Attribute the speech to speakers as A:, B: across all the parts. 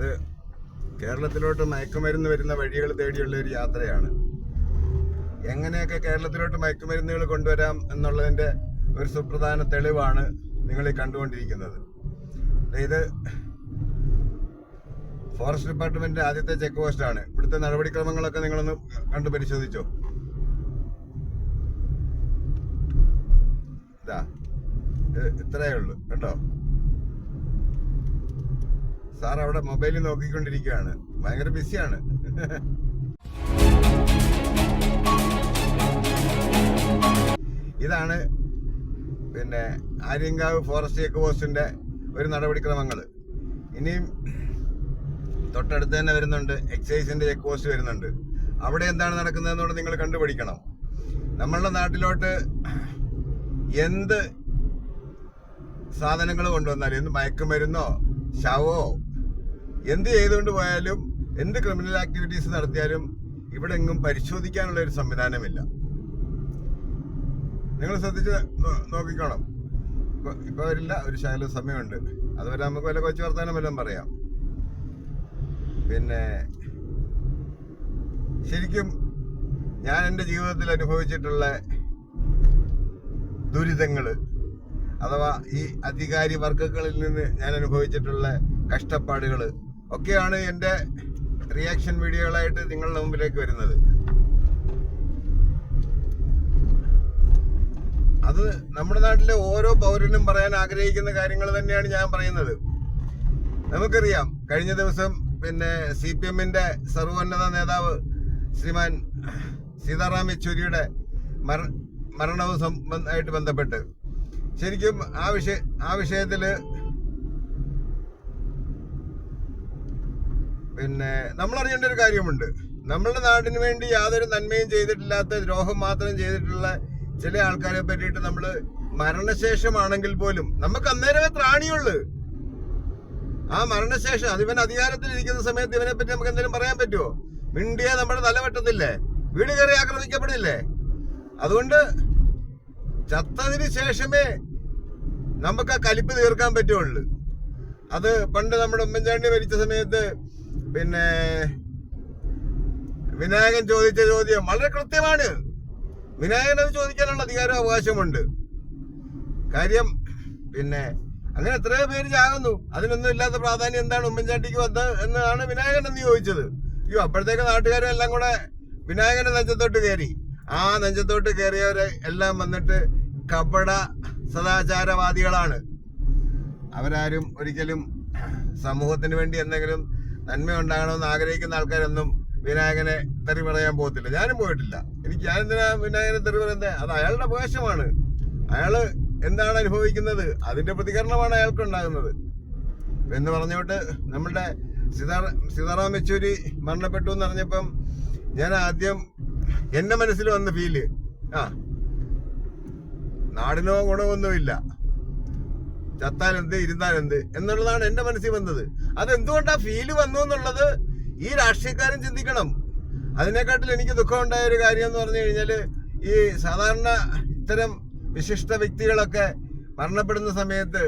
A: ഇത് കേരളത്തിലോട്ട് മയക്കുമരുന്ന് വരുന്ന വഴികൾ തേടിയുള്ള ഒരു യാത്രയാണ്. എങ്ങനെയൊക്കെ കേരളത്തിലോട്ട് മയക്കുമരുന്നുകൾ കൊണ്ടുവരാം എന്നുള്ളതിന്റെ ഒരു സുപ്രധാന തെളിവാണ് നിങ്ങൾ ഈ കണ്ടുകൊണ്ടിരിക്കുന്നത്. ഇത് ഫോറസ്റ്റ് ഡിപ്പാർട്ട്മെന്റിന്റെ ആദ്യത്തെ ചെക്ക് പോസ്റ്റ് ആണ്. ഇവിടുത്തെ നടപടിക്രമങ്ങളൊക്കെ നിങ്ങളൊന്ന് കണ്ടു പരിശോധിച്ചോ? ഇതാ. ഇത്രയേ ഉള്ളൂ. കേട്ടോ സാർ അവിടെ മൊബൈലിൽ നോക്കിക്കൊണ്ടിരിക്കുകയാണ്. ഭയങ്കര ബിസിയാണ്. ഇതാണ് പിന്നെ ആര്യങ്കാവ് ഫോറസ്റ്റ് ചെക്ക് പോസ്റ്റിന്റെ ഒരു നടപടിക്രമങ്ങൾ ഇനിയും തൊട്ടടുത്ത് തന്നെ വരുന്നുണ്ട് എക്സൈസിന്റെ ചെക്ക് പോസ്റ്റ് വരുന്നുണ്ട്. അവിടെ എന്താണ് നടക്കുന്നതെന്നോട് നിങ്ങൾ കണ്ടുപിടിക്കണം നമ്മളുടെ നാട്ടിലോട്ട് എന്ത് സാധനങ്ങൾ കൊണ്ടുവന്നാലും എന്ത് മയക്കുമരുന്നോ ശവോ എന്ത് ചെയ്തുകൊണ്ട് പോയാലും എന്ത് ക്രിമിനൽ ആക്ടിവിറ്റീസ് നടത്തിയാലും ഇവിടെ എങ്ങും പരിശോധിക്കാനുള്ള ഒരു സംവിധാനമില്ല. നിങ്ങൾ ശ്രദ്ധിച്ച് നോക്കിക്കോണം. ഇപ്പൊ ഇപ്പൊ വരില്ല ഒരു ശകല സമയമുണ്ട്. അതുവരെ നമുക്ക് വല്ല കൊച്ചു വർത്താനം വല്ലതും പറയാം. പിന്നെ ശരിക്കും ഞാൻ എന്റെ ജീവിതത്തിൽ അനുഭവിച്ചിട്ടുള്ള ദുരിതങ്ങൾ അഥവാ ഈ അധികാരി വർഗങ്ങളിൽ നിന്ന് ഞാൻ അനുഭവിച്ചിട്ടുള്ള കഷ്ടപ്പാടുകൾ ഒക്കെയാണ് എന്റെ റിയാക്ഷൻ വീഡിയോകളായിട്ട് നിങ്ങളുടെ മുമ്പിലേക്ക് വരുന്നത്. അത് നമ്മുടെ നാട്ടിലെ ഓരോ പൗരനും പറയാൻ ആഗ്രഹിക്കുന്ന കാര്യങ്ങൾ തന്നെയാണ് ഞാൻ പറയുന്നത്. നമുക്കറിയാം കഴിഞ്ഞ ദിവസം പിന്നെ സി പി എമ്മിന്റെ സർവോന്നത നേതാവ് ശ്രീമാൻ സീതാറാം യെച്ചൂരിയുടെ മര മരണവും സംബന്ധമായിട്ട് ബന്ധപ്പെട്ട്. ശരിക്കും ആ വിഷയ ആ വിഷയത്തിൽ പിന്നെ നമ്മൾ അറിയേണ്ട ഒരു കാര്യമുണ്ട്. നമ്മളുടെ നാടിന് വേണ്ടി യാതൊരു നന്മയും ചെയ്തിട്ടില്ലാത്ത ദ്രോഹം മാത്രം ചെയ്തിട്ടുള്ള ചില ആൾക്കാരെ പറ്റിയിട്ട് നമ്മൾ മരണശേഷമാണെങ്കിൽ പോലും നമുക്ക് അന്നേരമേ ത്രാണിയുള്ളു. ആ മരണശേഷം അതിവൻ അധികാരത്തിൽ ഇരിക്കുന്ന സമയത്ത് ഇവനെ പറ്റി നമുക്ക് എന്തെങ്കിലും പറയാൻ പറ്റുമോ മിണ്ടിയ നമ്മുടെ തലവെട്ടത്തില്ലേ വീട് കയറി ആക്രമിക്കപ്പെടില്ലേ? അതുകൊണ്ട് ചത്തതിന് ശേഷമേ നമുക്ക് ആ കലിപ്പ് തീർക്കാൻ പറ്റുള്ളൂ. അത് പണ്ട് നമ്മുടെ ഉമ്മൻചാണ്ടി മരിച്ച സമയത്ത് പിന്നെ വിനായകൻ ചോദിച്ച ചോദ്യം വളരെ കൃത്യമാണ്. വിനായകൻ അത് ചോദിക്കാനുള്ള അധികാരം അവകാശമുണ്ട്. കാര്യം പിന്നെ അങ്ങനെ എത്രയോ പേര് ചാകുന്നു. അതിനൊന്നും ഇല്ലാത്ത പ്രാധാന്യം എന്താണ് ഉമ്മൻചാണ്ടിക്ക് വന്നത് എന്നാണ് വിനായകൻ എന്ന് ചോദിച്ചത്. അയ്യോ അപ്പോഴത്തേക്ക് നാട്ടുകാരും എല്ലാം കൂടെ വിനായകന്റെ നെഞ്ചത്തോട്ട് കയറി. ആ നെഞ്ചത്തോട്ട് കയറിയവരെ എല്ലാം വന്നിട്ട് കപട സദാചാരവാദികളാണ്. അവരാരും ഒരിക്കലും സമൂഹത്തിന് വേണ്ടി എന്തെങ്കിലും നന്മ ഉണ്ടാകണമെന്ന് ആഗ്രഹിക്കുന്ന ആൾക്കാരൊന്നും വിനായകനെ തെറി പറയാൻ പോകത്തില്ല. ഞാനും പോയിട്ടില്ല. എനിക്ക് ഞാൻ എന്തിനാ വിനായകനെ തെറി പറയുന്നത് അത് അയാളുടെ അവകാശമാണ് അയാൾ എന്താണ് അനുഭവിക്കുന്നത്? അതിന്റെ പ്രതികരണമാണ് അയാൾക്ക് ഉണ്ടാകുന്നത്. എന്ന് പറഞ്ഞോട്ട് നമ്മളുടെ സീതാറ സീതാറാം യെച്ചൂരി മരണപ്പെട്ടു എന്ന് പറഞ്ഞപ്പം ഞാൻ ആദ്യം എന്റെ മനസ്സിൽ വന്ന ഫീൽ ആ നാടിനോ ഗുണമൊന്നുമില്ല. ചത്താലെന്ത് ഇരുന്നാലെന്ത് എന്നുള്ളതാണ് എന്റെ മനസ്സിൽ വന്നത്. അതെന്തുകൊണ്ടാ ഫീൽ വന്നു എന്നുള്ളത് ഈ രാഷ്ട്രീയക്കാരൻ ചിന്തിക്കണം. അതിനെക്കാട്ടിൽ എനിക്ക് ദുഃഖം ഉണ്ടായ ഒരു കാര്യം എന്ന് പറഞ്ഞു കഴിഞ്ഞാൽ ഈ സാധാരണ ഇത്തരം വിശിഷ്ട വ്യക്തികളൊക്കെ മരണപ്പെടുന്ന സമയത്ത്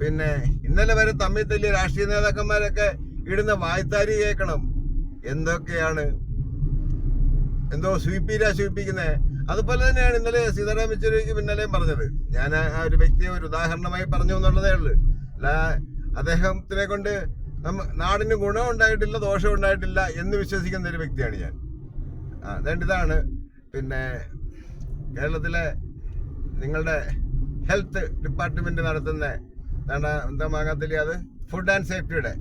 A: പിന്നെ ഇന്നലെ വരെ തമ്മിൽ തല്ലിയ രാഷ്ട്രീയ നേതാക്കന്മാരൊക്കെ ഇടുന്ന വായ്ത്താരി കേൾക്കണം. എന്തൊക്കെയാണ്? എന്തോ സ്വീപ്പീരാ സ്വീപ്പിക്കുന്നത് അതുപോലെ തന്നെയാണ് ഇന്നലെ സീതാറാം യെച്ചൂരിക്ക് പിന്നാലെയും പറഞ്ഞത്. ഞാൻ ആ ഒരു വ്യക്തിയെ ഒരു ഉദാഹരണമായി പറഞ്ഞു എന്നുള്ളതേ ഉള്ളൂ. അല്ല അദ്ദേഹത്തിനെ കൊണ്ട് നമ്മ നാടിന് ഗുണം ഉണ്ടായിട്ടില്ല ദോഷം ഉണ്ടായിട്ടില്ല എന്ന് വിശ്വസിക്കുന്ന ഒരു വ്യക്തിയാണ് ഞാൻ. അതുകൊണ്ട് ഇതാണ് പിന്നെ കേരളത്തിലെ നിങ്ങളുടെ ഹെൽത്ത് ഡിപ്പാർട്ട്മെന്റ് നടത്തുന്ന എന്താ മാങ്ങാത്തില്ല അത്? ഫുഡ് ആൻഡ് സേഫ്റ്റിയുടെ.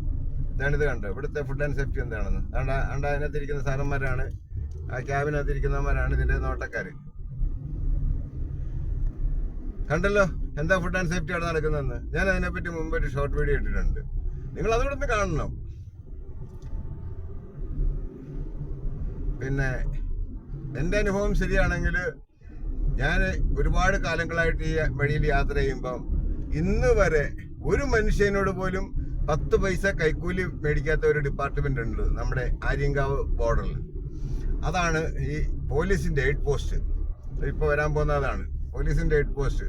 A: ഇതാണ് ഇത് കണ്ടോ ഇവിടുത്തെ ഫുഡ് ആൻഡ് സേഫ്റ്റി എന്താണെന്ന്. അതുകൊണ്ട് അതിനകത്തിരിക്കുന്ന സാറന്മാരാണ് ആ ക്യാബിനകത്തിരിക്കുന്നവന്മാരാണ് ഇതിന്റെ നോട്ടക്കാര്. കണ്ടല്ലോ? എന്താ ഫുഡ് ആൻഡ് സേഫ്റ്റി അവിടെ നടക്കുന്നതെന്ന്? ഞാൻ അതിനെപ്പറ്റി മുമ്പ് ഒരു ഷോർട്ട് വീഡിയോ ഇട്ടിട്ടുണ്ട്. നിങ്ങൾ അതുകൂടെ ഒന്ന് കാണണം. പിന്നെ എന്റെ അനുഭവം ശരിയാണെങ്കിൽ ഞാൻ ഒരുപാട് കാലങ്ങളായിട്ട് ഈ വഴിയിൽ യാത്ര ചെയ്യുമ്പം ഇന്ന് വരെ ഒരു മനുഷ്യനോട് പോലും പത്ത് പൈസ കൈക്കൂലി മേടിക്കാത്ത ഒരു ഡിപ്പാർട്ട്മെന്റ് ഉണ്ട് നമ്മുടെ ആര്യങ്കാവ് ബോർഡറിൽ അതാണ് ഈ പോലീസിന്റെ ഹെഡ് പോസ്റ്റ്. ഇപ്പൊ വരാൻ പോകുന്ന അതാണ്. പോലീസിന്റെ ഹെഡ് പോസ്റ്റ്.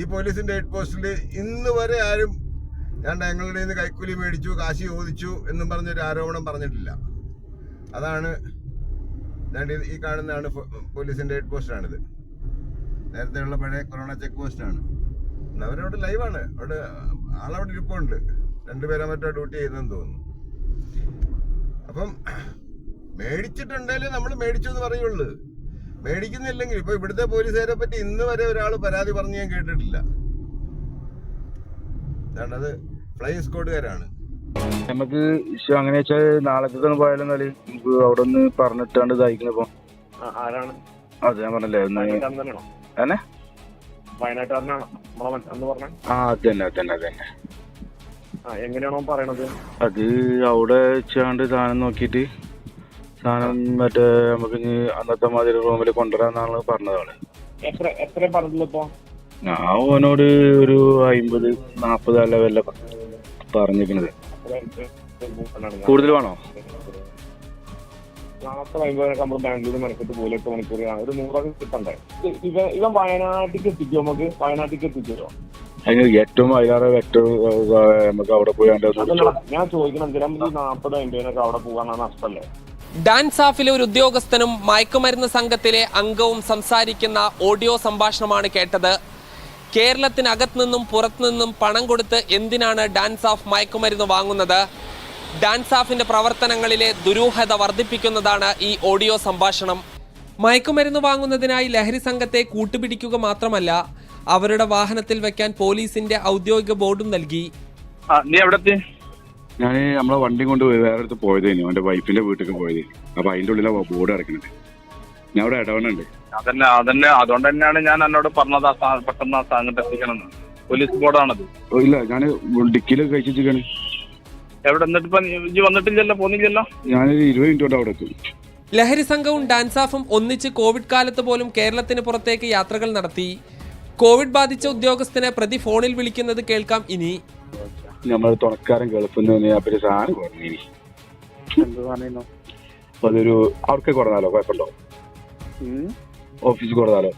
A: ഈ പോലീസിന്റെ ഹെഡ് പോസ്റ്റിൽ ഇന്ന് വരെ ആരും ഞാൻ ഞങ്ങളുടെ നിന്ന് കൈക്കൂലി മേടിച്ചു കാശി ചോദിച്ചു എന്നും പറഞ്ഞൊരു ആരോപണം പറഞ്ഞിട്ടില്ല. അതാണ് ഞാൻ ഈ കാണുന്നതാണ് പോലീസിന്റെ ഹെഡ് പോസ്റ്റാണിത്. നേരത്തെയുള്ള പഴയ കൊറോണ ചെക്ക് പോസ്റ്റാണ്. അവരവിടെ ലൈവാണ്. അവിടെ ആളവിടെ ഇരിപ്പുണ്ട്. രണ്ടുപേരെ മറ്റോ ഡ്യൂട്ടി ചെയ്യുന്നെന്ന് തോന്നുന്നു. അപ്പം മേടിച്ചിട്ടുണ്ടെങ്കിൽ നമ്മൾ മേടിച്ചു എന്ന് പറയുള്ളൂ. മേടിക്കുന്നില്ലെങ്കിൽ ഇപ്പൊ ഇവിടുത്തെ പോലീസുകാരെ പറ്റി ഇന്ന് വരെ ഒരാൾ പരാതി പറഞ്ഞ് ഞാൻ കേട്ടിട്ടില്ല. അതാണ് അത് ഫ്ലൈയിങ് സ്ക്വാഡുകാരാണ്.
B: നമുക്ക് ഇഷ്യൂ അങ്ങനെ വെച്ചാൽ നാളേക്കൊക്കെ പോയാലും എന്നാൽ? നമുക്ക് അവിടെ ഒന്ന് പറഞ്ഞിട്ടാണ്ട് ഇതായിക്കണിപ്പോ
C: ആ, ആരാണ്?
B: അത് ഞാൻ പറഞ്ഞല്ലേ ഒന്ന്
C: വയനാട്ടുകാരനാണോ?
B: ആ അത് തന്നെ അത് തന്നെ അത് തന്നെ
C: ആ എങ്ങനെയാണോ പറയണത്?
B: അത് അവിടെ വെച്ചാണ്ട് സാധനം നോക്കിയിട്ട് സാധനം മറ്റേ നമുക്ക് ഇനി അന്നത്തെ മാതിരി റൂമിൽ കൊണ്ടുവരാന്നാണ് പറഞ്ഞത് ആൾ
C: എത്ര എത്ര പറഞ്ഞില്ല ഇപ്പൊ?
B: ഞാൻ ഓനോട് ഒരു അമ്പത് നാപ്പത് അല്ല വല്ല പറഞ്ഞിരിക്കണത്. കൂടുതൽ വേണോ?
C: നാളത്തെ അമ്പതിനൊക്കെ നമ്മൾ ബാംഗ്ലൂർ മെനക്കെട്ട് പോലെ എട്ട് മണിക്കൂർ ഒരു നൂറൊക്കെ കിട്ടണ്ടേ? ഇത് ഇവ ഇവൻ വയനാട്ടിലേക്ക് എത്തിക്കോ നമുക്ക്? വയനാട്ടിലേക്ക് എത്തിച്ചോ
B: അതിന് ഏറ്റവും അതിലേറെ ഏറ്റവും നമുക്ക് അവിടെ പോയി
C: ഞാൻ ചോദിക്കണം എന്തിനാ? നാപ്പത് അമ്പതിനൊക്കെ അവിടെ പോകാനാണ് നഷ്ടല്ലേ
D: ഡാൻസാഫിലെ ഒരു ഉദ്യോഗസ്ഥനും മയക്കുമരുന്ന് സംഘത്തിലെ അംഗവും സംസാരിക്കുന്ന ഓഡിയോ സംഭാഷണമാണ് കേട്ടത്. കേരളത്തിനകത്ത് നിന്നും പുറത്തുനിന്നും പണം കൊടുത്ത് എന്തിനാണ് ഡാൻസ് ഡാൻസാഫ് മയക്കുമരുന്ന് വാങ്ങുന്നത്? ഡാൻസ് ഡാൻസാഫിന്റെ പ്രവർത്തനങ്ങളിലെ ദുരൂഹത വർദ്ധിപ്പിക്കുന്നതാണ് ഈ ഓഡിയോ സംഭാഷണം. മയക്കുമരുന്ന് വാങ്ങുന്നതിനായി ലഹരി സംഘത്തെ കൂട്ടുപിടിക്കുക മാത്രമല്ല അവരുടെ വാഹനത്തിൽ വെക്കാൻ പോലീസിന്റെ ഔദ്യോഗിക ബോർഡും നൽകി.
B: നീ ഞാൻ നമ്മളെ വണ്ടി കൊണ്ട് പോയി വേറെ അടുത്ത് പോയതേനു അവന്റെ വൈഫിന്റെ വീട്ടിലേക്ക് പോയതേനു. അപ്പൊ അതിന്റെ ഉള്ളില ബോർഡ് ഇറക്കുന്നുണ്ട് ഞാൻ അവിടെ ഇടവണ്ണുണ്ട്.
E: അതന്നെ അതന്നെ. അതുകൊണ്ട് തന്നെയാണ് ഞാൻ എന്നോട് പറഞ്ഞത് ആ സാ- പെട്ടെന്ന് ആ സാധനം എത്തിക്കണമെന്ന്. പോലീസ് ബോർഡാണത്.
B: ഓ, ഇല്ല ഞാൻ ഡിക്കിയിൽ കഴിച്ചിട്ടാണ്
E: എവിടെ എന്നിട്ട് ഇപ്പൊ ഇജ്ജ് വന്നിട്ടില്ലല്ലോ പോന്നില്ലല്ലോ?
B: ഞാനൊരു ഇരുപത് മിനിറ്റ് കൊണ്ട് അവിടെ എത്തും.
D: ലഹരി സംഘവും ഡാൻസാഫും ഒന്നിച്ച് കോവിഡ് കാലത്ത് പോലും കേരളത്തിന് പുറത്തേക്ക് യാത്രകൾ നടത്തി. കോവിഡ് ബാധിച്ച ഉദ്യോഗസ്ഥനെ പ്രതി ഫോണിൽ വിളിക്കുന്നത് കേൾക്കാം ഇനി.
B: നമ്മൾ തുണക്കാരൻ ഗൾഫിൽ നിന്ന് അപ്പൊ ഒരു സാധനം കുറഞ്ഞു
E: എന്ത് പറയുന്നു
B: അപ്പൊ അതൊരു അവർക്ക് കുറഞ്ഞാലോ കുഴപ്പമുണ്ടോ? ഓഫീസ് കുറഞ്ഞാലോ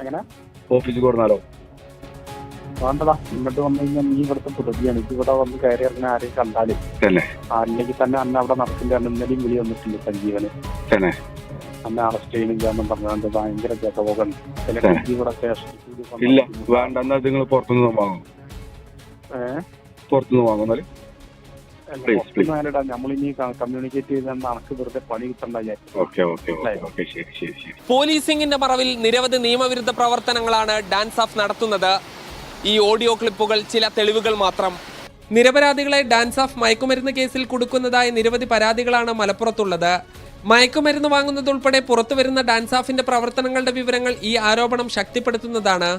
E: എങ്ങനെ?
B: കുറഞ്ഞാലോ
E: വേണ്ടടാ. ഇങ്ങോട്ട് വന്നു കഴിഞ്ഞാൽ നീ ഇവിടുത്തെ പ്രതിയാണ്. ഇവിടെ വന്ന് കയറി ഇറങ്ങുന്ന ആരെയും കണ്ടാലും. അല്ലെങ്കിൽ തന്നെ അന്ന് അവിടെ നടക്കില്ല ഇന്നലെയും വിളി വന്നിട്ടില്ല സഞ്ജീവന്. അന്നെ അറസ്റ്റ് ചെയ്യുന്നില്ല എന്നും പറഞ്ഞുകൊണ്ട് ഭയങ്കര
B: തന്നെ.
E: ഇവിടെ
B: ഇല്ല. വേണ്ട എന്നാ നിങ്ങൾ പുറത്തുനിന്ന് വാങ്ങും? പുറത്തുനിന്ന് വാങ്ങുന്നത്
D: പോലീസിംഗിന്റെ മറവിൽ നിരവധി നിയമവിരുദ്ധ പ്രവർത്തനങ്ങളാണ് ഡാൻസ് ഓഫ് നടത്തുന്നത്. ഈ ഓഡിയോ ക്ലിപ്പുകൾ ചില തെളിവുകൾ മാത്രം. നിരപരാധികളെ ഡാൻസ് ഓഫ് മയക്കുമരുന്ന് കേസിൽ കൊടുക്കുന്നതായ നിരവധി പരാതികളാണ് മലപ്പുറത്തുള്ളത്. മയക്കുമരുന്ന് വാങ്ങുന്നതുൾപ്പെടെ പുറത്തുവരുന്ന ഡാൻസ് ഓഫിന്റെ പ്രവർത്തനങ്ങളുടെ വിവരങ്ങൾ ഈ ആരോപണം ശക്തിപ്പെടുത്തുന്നതാണ്.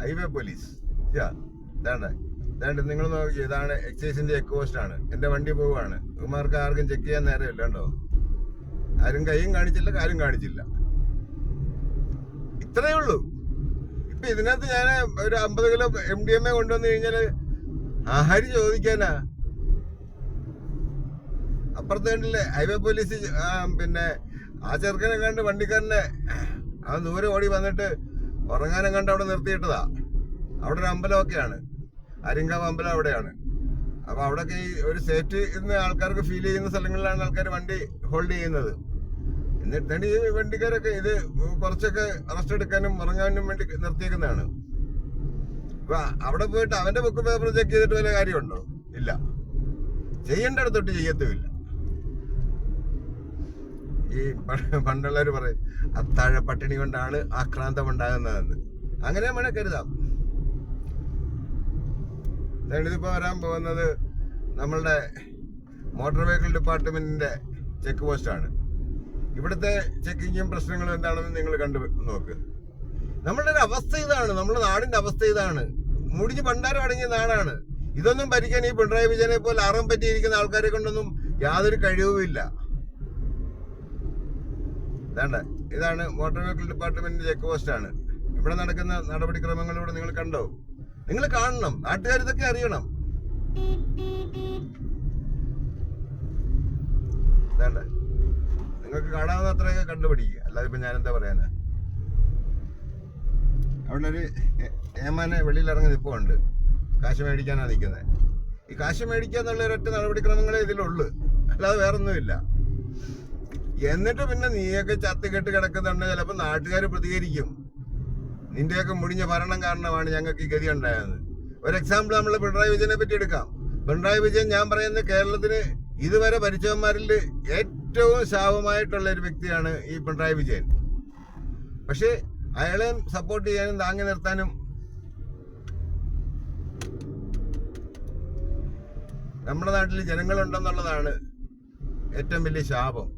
A: ഹൈവേ പോലീസ് ഇതാണ്ട് നിങ്ങൾ നോക്കി ഇതാണ് എക്സൈസിന്റെ ചെക്ക് പോസ്റ്റ് ആണ്. എന്റെ വണ്ടി പോവുകയാണ്. ഇവന്മാർക്ക് ആർക്കും ചെക്ക് ചെയ്യാൻ നേരമില്ല കേട്ടോ. ആരും കൈയും കാണിച്ചില്ല കാര്യം കാണിച്ചില്ല. ഇത്രയേ ഉള്ളൂ. ഇപ്പൊ ഇതിനകത്ത് ഞാൻ ഒരു അമ്പത് kilo M D M A കൊണ്ടുവന്നു കഴിഞ്ഞാൽ ആഹാരി ചോദിക്കാനാ. അപ്പുറത്ത് കണ്ടില്ലേ ഹൈവേ പോലീസ് ആ, പിന്നെ ആ ചെറുക്കനെ കണ്ട് വണ്ടിക്കാരനെ അവൻ ദൂരെ ഓടി വന്നിട്ട് ഉറങ്ങാനും കണ്ട് അവിടെ നിർത്തിയിട്ടതാ. അവിടെ ഒരു അമ്പലമൊക്കെയാണ്. അരിങ്കാവ് അമ്പലം അവിടെയാണ്. അപ്പൊ അവിടെയൊക്കെ ഈ ഒരു സേഫ്റ്റി ഇന്ന് ആൾക്കാർക്ക് ഫീൽ ചെയ്യുന്ന സ്ഥലങ്ങളിലാണ് ആൾക്കാർ വണ്ടി ഹോൾഡ് ചെയ്യുന്നത്. എന്നിട്ടാണ് ഈ വണ്ടിക്കാരൊക്കെ ഇത് കുറച്ചൊക്കെ അറസ്റ്റ് എടുക്കാനും ഉറങ്ങാനും വേണ്ടി നിർത്തിയേക്കുന്നതാണ്. അപ്പൊ അവിടെ പോയിട്ട് അവന്റെ ബുക്ക് പേപ്പർ ചെക്ക് ചെയ്തിട്ട് വല്ല കാര്യമുണ്ടോ? ഇല്ല. ചെയ്യേണ്ട അടുത്തൊട്ട് ചെയ്യത്തുമില്ല. ഈ പണ്ടുള്ളവർ പറയും അത്താഴ പട്ടിണി കൊണ്ടാണ് ആക്രാന്തം ഉണ്ടാകുന്നതെന്ന്. അങ്ങനെ വേണേ കരുതാം. ഇതിപ്പോ വരാൻ പോകുന്നത് നമ്മളുടെ മോട്ടോർ വെഹിക്കിൾ ഡിപ്പാർട്ട്മെന്റിന്റെ ചെക്ക് പോസ്റ്റാണ് ഇവിടുത്തെ ചെക്കിങ്ങും പ്രശ്നങ്ങളും എന്താണെന്ന് നിങ്ങൾ കണ്ടു നോക്ക്. നമ്മളുടെ ഒരു അവസ്ഥ ഇതാണ്. നമ്മുടെ നാടിന്റെ അവസ്ഥ ഇതാണ്. മുടിഞ്ഞ് പണ്ടാരം അടങ്ങിയ നാടാണ്. ഇതൊന്നും ഭരിക്കാൻ ഈ പിണറായി വിജയനെ പോലെ അറം പറ്റിയിരിക്കുന്ന ആൾക്കാരെ കൊണ്ടൊന്നും യാതൊരു കഴിവുമില്ല ഇതാണ് ഇതാണ് മോട്ടോർ വെഹിക്കിൾ ഡിപ്പാർട്ട്മെന്റിന്റെ ചെക്ക് പോസ്റ്റ് ആണ്. ഇവിടെ നടക്കുന്ന നടപടിക്രമങ്ങളിലൂടെ നിങ്ങൾ കണ്ടോ? നിങ്ങൾ കാണണം. നാട്ടുകാർ ഇതൊക്കെ അറിയണം. ഇതാണ്ട്. നിങ്ങൾക്ക് കാണാവുന്ന അത്രയൊക്കെ കണ്ടുപിടിക്കുക അല്ലാതെ ഇപ്പൊ ഞാൻ എന്താ പറയാനാ? അവിടെ ഒരു ഏമാനെ വെളിയിൽ ഇറങ്ങി നിൽപ്പുണ്ട് കാശ് മേടിക്കാനാണ് നിൽക്കുന്നത് ഈ കാശ് മേടിക്കുക എന്നുള്ള ഒരൊറ്റ നടപടിക്രമങ്ങളെ ഇതിലുള്ളു. അല്ലാതെ വേറൊന്നുമില്ല. എന്നിട്ട് പിന്നെ നീയൊക്കെ ചത്ത് കെട്ട് കിടക്കുന്നുണ്ട്. ചിലപ്പോൾ നാട്ടുകാർ പ്രതികരിക്കും. നിന്റെയൊക്കെ മുടിഞ്ഞ ഭരണം കാരണമാണ് ഞങ്ങൾക്ക് ഈ ഗതി ഉണ്ടായത്. ഒരു എക്സാമ്പിൾ നമ്മൾ പിണറായി വിജയനെ പറ്റി എടുക്കാം. പിണറായി വിജയൻ ഞാൻ പറയുന്നത് കേരളത്തിന് ഇതുവരെ ഭരിച്ചവന്മാരിൽ ഏറ്റവും ശാപമായിട്ടുള്ള ഒരു വ്യക്തിയാണ് ഈ പിണറായി വിജയൻ. പക്ഷേ അയാളെ സപ്പോർട്ട് ചെയ്യാനും താങ്ങി നിർത്താനും നമ്മുടെ നാട്ടിൽ ജനങ്ങളുണ്ടെന്നുള്ളതാണ് ഏറ്റവും വലിയ ശാപം.